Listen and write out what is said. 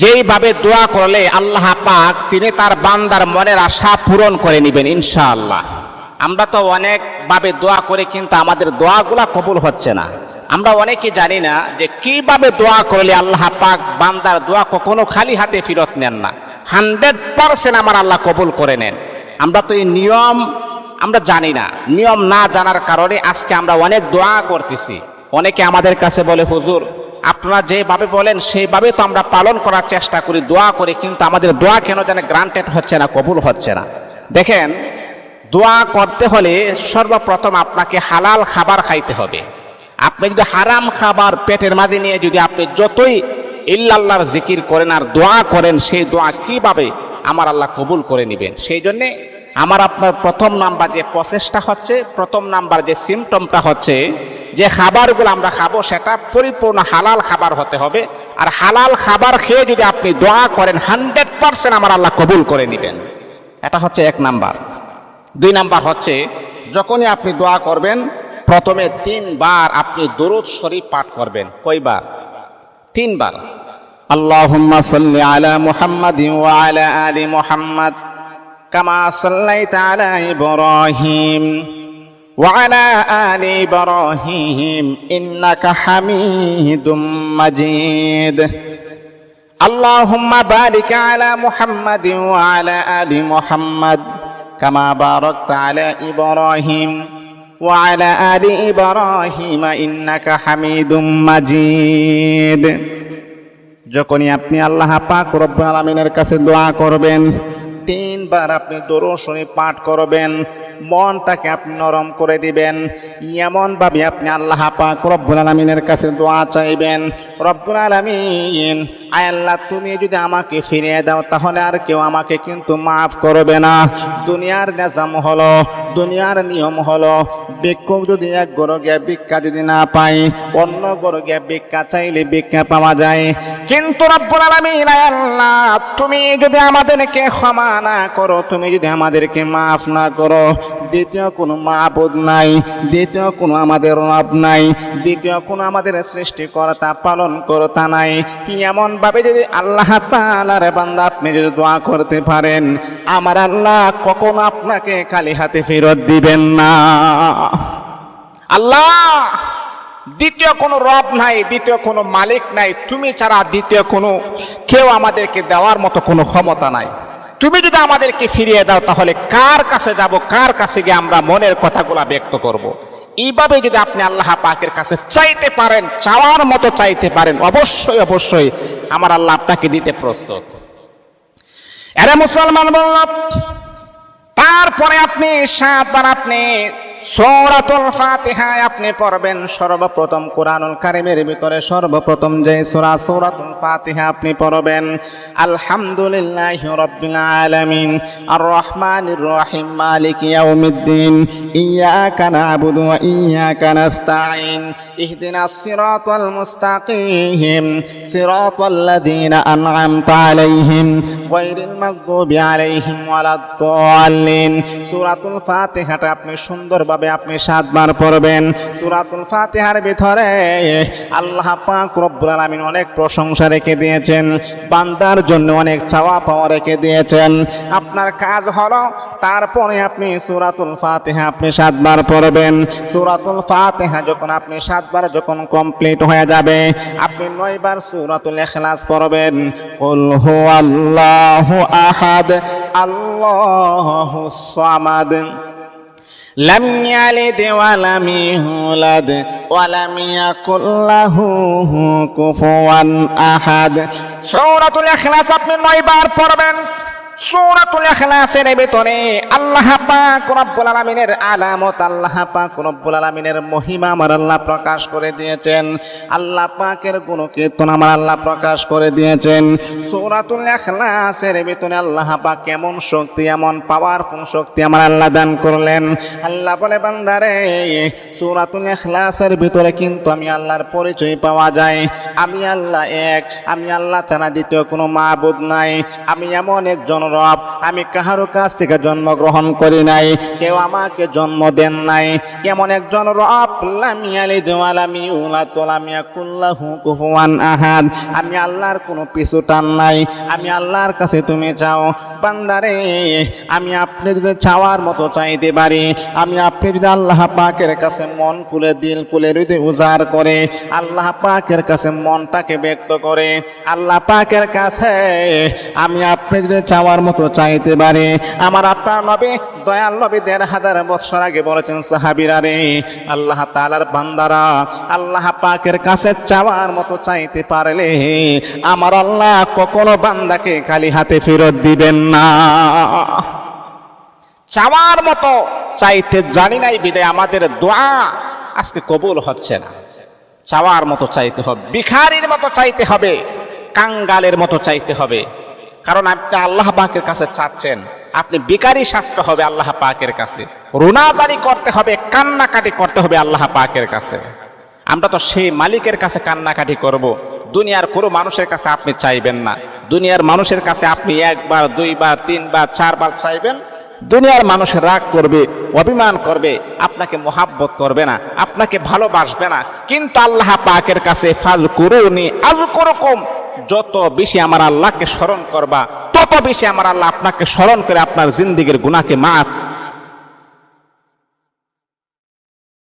যেইভাবে দোয়া করলে আল্লাহ পাক তিনি তার বান্দার মনের আশা পূরণ করে নেবেন, ইনশাআল্লাহ। আমরা তো অনেকভাবে দোয়া করে, কিন্তু আমাদের দোয়াগুলা কবুল হচ্ছে না। আমরা অনেকে জানি না যে কীভাবে দোয়া করলে আল্লাহ পাক বান্দার দোয়া কখনো খালি হাতে ফেরত নেন না। হান্ড্রেড পারসেন্ট আমার আল্লাহ কবুল করে নেন। আমরা তো এই নিয়ম, আমরা জানি না। নিয়ম না জানার কারণে আজকে আমরা অনেক দোয়া করতেছি। অনেকে আমাদের কাছে বলে, হুজুর আপনারা যেভাবে বলেন সেইভাবে তো আমরা পালন করার চেষ্টা করি, দোয়া করি, কিন্তু আমাদের দোয়া কেন যেন গ্রান্টেড হচ্ছে না, কবুল হচ্ছে না? দেখেন, দোয়া করতে হলে সর্বপ্রথম আপনাকে হালাল খাবার খাইতে হবে। আপনি যদি হারাম খাবার পেটের মাঝে নিয়ে যদি আপনি যতই ইল্লাল্লাহর জিকির করেন আর দোয়া করেন, সেই দোয়া কীভাবে আমার আল্লাহ কবুল করে নেবেন? সেই জন্যে আমার আপনার প্রথম নাম্বার যে প্রসেসটা হচ্ছে, প্রথম নাম্বার যে সিমটমটা হচ্ছে, যে খাবারগুলো আমরা খাব সেটা পরিপূর্ণ হালাল খাবার হতে হবে। আর হালাল খাবার খেয়ে যদি আপনি দোয়া করেন, হান্ড্রেড পারসেন্ট আমার আল্লাহ কবুল করে নেবেন। এটা হচ্ছে এক নাম্বার। দুই নাম্বার হচ্ছে, যখনই আপনি দোয়া করবেন, প্রথমে তিনবার আপনি দরুদ শরীফ পাঠ করবেন। কয়বার? তিনবার। আল্লাহুম্মা সাল্লি আলা মুহাম্মাদিন ওয়া আলা আলী মুহাম্মাদ। কামা সাল্লাইতা আলা ইব্রাহিম وعلى آل إبراهيم إنك حميد مجيد اللهم بارك على محمد وعلى آل محمد كما باركت على إبراهيم وعلى آل إبراهيم إنك حميد مجيد যখনই আপনি আল্লাহ পাক রব্বুল আলামিনের কাছে দোয়া করবেন তিনবার আপনি দরশনী পাঠ করবেন, মনটাকে আপনি নরম করে দিবেন। এমন ভাবে আপনি আল্লাহ পাক রব্বুল আলমিনের কাছে দোয়া চাইবেন, রব্বুল আলমিন, আয় আল্লাহ, তুমি যদি আমাকে ফিরিয়ে দাও, তাহলে আর কেউ আমাকে কিন্তু মাফ করবে না। দুনিয়ার নেজাম হলো দুনিয়ার নিয়ম হলো, ভিক্ষুক যদি এক গরু ভিক্ষা যদি না পাই অন্য গরু ভিক্ষা চাইলে ভিক্ষা পাওয়া যায়। কিন্তু রব্বুল তুমি যদি আমাদেরকে ক্ষমা না করো, তুমি যদি আমাদেরকে মাফ না করো, দ্বিতীয় কোনো মাবুদ নাই, দ্বিতীয় কোনো আমাদের রব নাই, দ্বিতীয় কোনো আমাদের সৃষ্টিকর্তা পালন করতা নাই। এমন ভাবে যদি আল্লাহ তাআলার বান্দা আপনি যদি দোয়া করতে পারেন, আমার আল্লাহ কখনো আপনাকে খালি হাতে ফেরত দিবেন না। আল্লাহ, দ্বিতীয় কোনো রব নাই, দ্বিতীয় কোনো মালিক নাই, তুমি ছাড়া দ্বিতীয় কোনো, কেউ আমাদেরকে দেওয়ার মতো কোনো ক্ষমতা নাই। তুমি যদি আমাদেরকে ফিরিয়ে দাও, তাহলে কার কাছে যাব, কার কাছে গিয়ে আমরা মনের কথাগুলা ব্যক্ত করব। এইভাবে যদি আপনি আল্লাহ পাকের কাছে চাইতে পারেন, চাওয়ার মতো চাইতে পারেন, অবশ্যই অবশ্যই আমার আল্লাহ আপনাকে দিতে প্রস্তুত। এরা মুসলমান বলল তারপরে আপনি সাতবার আপনি সৌরাতুল ফাতিহায় আপনি পড়বেন সর্বপ্রথম কোরআনুল কারিমের ভিতরে সর্বপ্রথম যে সূরা সৌরাতুল ফাতিহা আপনি পড়বেন, আলহামদুলিল্লাহি রাব্বিল আলামিন আর রহমানির রহিম, মালিক ইয়াউমিদ্দিন, ইয়াকা না'বুদু ওয়া ইয়াকা নাস্তাঈন, ইহদিনাস সিরাতাল মুস্তাকিম, সিরাতাল লাযীনা আন'আমতা আলাইহিম, গায়রিল মাগদুবি আলাইহিম ওয়ালাদ-দাল্লিন। সূরাতুল ফাতিহাটা আপনি সুন্দরভাবে আপনি সাতবার পড়বেন। সুরাতুল ফাতিহার ভিতরে আল্লাহ পাক রব্বুল অনেক প্রশংসা রেখে দিয়েছেন। বান্দার জন্য অনেক চাওয়া পাওয়া রেখে দিয়েছেন। আপনার কাজ হলো, তারপরে আপনি সুরাতুল ফাতিহা আপনি সাতবার পড়বেন। সূরাতুল ফাতিহা যখন আপনি সাতবার যখন কমপ্লিট হয়ে যাবে, আপনি নয়বার সুরাতুল ইখলাস পড়বেন। কুল হুয়াল্লাহু আহাদ আল্লাহুস সামাদ। لم يلد ولم يولد ولم يكن له كفوا احد সূরাতুল ইখলাস আপনি নয়বার পড়বেন সূরাতুল ইখলাসের ভিতরে আল্লাহ পাক রব্বুল আলামিনের আলামত, আল্লাহ পাক রব্বুল আলামিনের মহিমা আমার আল্লাহ প্রকাশ করে দিয়েছেন। আল্লাহ পাকের গুণকীর্তন আমার আল্লাহ প্রকাশ করে দিয়েছেন। সূরাতুল ইখলাসের ভিতরে আল্লাহ পাক কেমন শক্তি, এমন পাওয়ারফুল শক্তি আমার আল্লাহ দান করলেন। আল্লাহ বলে, বান্দারে, সূরাতুল ইখলাসের ভিতরে কিন্তু আমি আল্লাহর পরিচয় পাওয়া যায়। আমি আল্লাহ এক, আমি আল্লাহ ছাড়া দ্বিতীয় কোনো মাবুদ নাই। আমি এমন একজন রব, আমি কাহারো কাছ থেকে জন্মগ্রহণ করি নাই, কেউ আমাকে জন্ম দেন নাই। কেমন একজন রব, লাম ইয়ালিদ ওয়া লাম ইউলাদ ওয়া লাম ইয়াকুল লাহু কুফুয়ান আহাদ। আমি আল্লাহর কোনো পিছু টান নাই, আমি আল্লাহর কাছে তুমি চাও। বান্দারে, আমি আপনি যদি চাওয়ার মতো চাইতে পারি, আমি আপনি যদি আল্লাহ পাকের কাছে মন খুলে, দিল খুলে, হৃদয় উজাড় করে, আল্লাহ পাকের কাছে মনটাকে ব্যক্ত করে, আল্লাহ পাকের কাছে আমি আপনি যদি চাওয়ার মতো চাইতে পারে। আমার আপনার নবী, দয়াল নবী দেড় হাজার বছর আগে বলেছেন, সাহাবিরা রে, আল্লাহ তালার বান্দারা আল্লাহ পাকের কাছে চাওয়ার মতো চাইতে পারলে আমার আল্লাহ কখনো বান্দাকে খালি হাতে ফেরত দিবেন না। চাওয়ার মতো চাইতে জানি নাই বিদায়, আমাদের দোয়া আজকে কবুল হচ্ছে না। চাওয়ার মতো চাইতে হবে, ভিখারির মতো চাইতে হবে, কাঙ্গালের মতো চাইতে হবে। কারণ আপনি আল্লাহ পাকের কাছে চাচ্ছেন। আপনি বেকারি শাস্তি হবে আল্লাহ পাকের কাছে। রুনাজারি করতে হবে, কান্নাকাটি করতে হবে আল্লাহ পাকের কাছে। আমরা তো সেই মালিকের কাছে কান্নাকাটি করব। দুনিয়ার কোনো মানুষের কাছে আপনি চাইবেন না। দুনিয়ার মানুষের কাছে আপনি একবার, দুইবার, তিনবার, চারবার চাইবেন। দুনিয়ার মানুষ রাগ করবে, অভিমান করবে, আপনাকে মোহাব্বত করবে না, আপনাকে ভালোবাসবে না। কিন্তু আল্লাহ পাকের কাছে ফাজ করুনি আজ করকম যত বেশি আমার আল্লাহকে স্মরণ করবা, তত বেশি আমার আল্লাহ আপনাকে স্মরণ করে আপনার জিন্দিগির গুণাকে মাফ